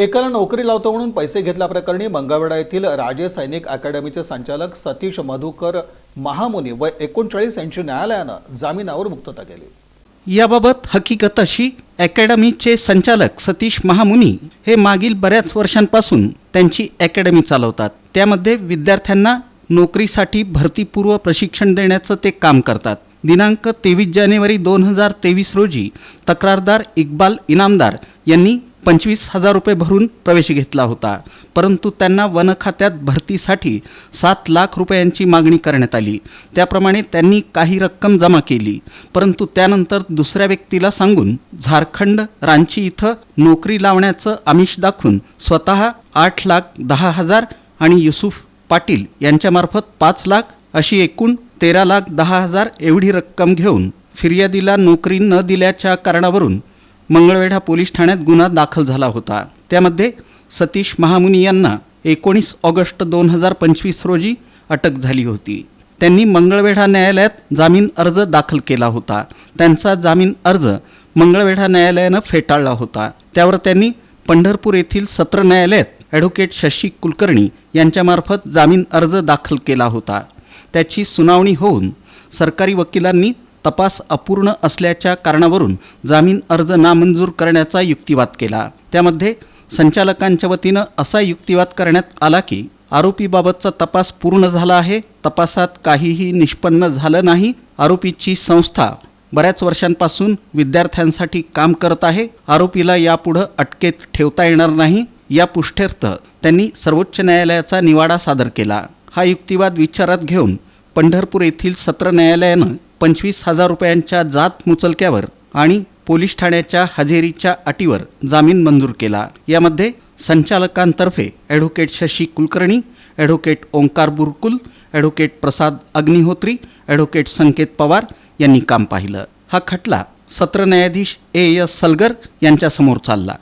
एकाला नोकरी लावतो म्हणून पैसे घेतल्याप्रकरणी मंगळवेढा येथील राजे सैनिक अकॅडमीचे संचालक सतीश मधुकर महामुनी व एकोणचाळीस यांची न्यायालयानं जामिनावर मुक्तता केली. याबाबत हकीकत अशी अकॅडमीचे संचालक सतीश महामुनी हे मागील बऱ्याच वर्षांपासून त्यांची अकॅडमी चालवतात. त्यामध्ये विद्यार्थ्यांना नोकरीसाठी भरतीपूर्व प्रशिक्षण देण्याचं ते काम करतात. दिनांक तेवीस जानेवारी दोन हजार तेवीस रोजी तक्रारदार इक्बाल इनामदार यांनी पंचवीस हजार रुपये भरून प्रवेश घेतला होता. परंतु त्यांना वन खात्यात भरतीसाठी सात लाख रुपयांची मागणी करण्यात आली. त्याप्रमाणे त्यांनी काही रक्कम जमा केली. परंतु त्यानंतर दुसऱ्या व्यक्तीला सांगून झारखंड रांची इथं नोकरी लावण्याचं आमिष दाखवून स्वतः आठ लाख दहा हजार आणि युसुफ पाटील यांच्यामार्फत पाच लाख अशी एकूण तेरा लाख दहा हजार एवढी रक्कम घेऊन फिर्यादीला नोकरी न दिल्याच्या कारणावरून मंगळवेढा पोलीस ठाण्यात गुन्हा दाखल झाला होता. त्यामध्ये सतीश महामुनी यांना एकोणीस ऑगस्ट दोन हजार पंचवीस रोजी अटक झाली होती. त्यांनी मंगळवेढा न्यायालयात जामीन अर्ज दाखल केला होता. त्यांचा जामीन अर्ज मंगळवेढा न्यायालयानं फेटाळला होता. त्यावर त्यांनी पंढरपूर येथील सत्र न्यायालयात ॲडव्होकेट शशी कुलकर्णी यांच्यामार्फत जामीन अर्ज दाखल केला होता. त्याची सुनावणी होऊन सरकारी वकिलांनी तपास अपूर्ण असल्याच्या कारणावरून जामीन अर्ज नामंजूर करण्याचा युक्तिवाद केला. त्यामध्ये संचालकांच्या वतीनं असा युक्तिवाद करण्यात आला की आरोपीबाबतचा तपास पूर्ण झाला आहे तपासात काहीही निष्पन्न झालं नाही. आरोपीची संस्था बऱ्याच वर्षांपासून विद्यार्थ्यांसाठी काम करत आहे. आरोपीला यापुढं अटकेत ठेवता येणार नाही. या पुष्ठ्यर्थ त्यांनी सर्वोच्च न्यायालयाचा निवाडा सादर केला. हा युक्तिवाद विचारात घेऊन पंढरपूर येथील सत्र न्यायालयानं पंचवीस हजार रुपयांच्या जात मुचलक्यावर आणि पोलीस ठाण्याच्या हजेरीच्या अटीवर जामीन मंजूर केला. यामध्ये संचालकांतर्फे advocate Shashi Kulkarni advocate Omkar Burkul advocate Prasad Agnihotri advocate Sanket Pawar यांनी काम पाहिलं. हा खटला सत्र न्यायाधीश ए एस सलगर यांच्यासमोर चालला.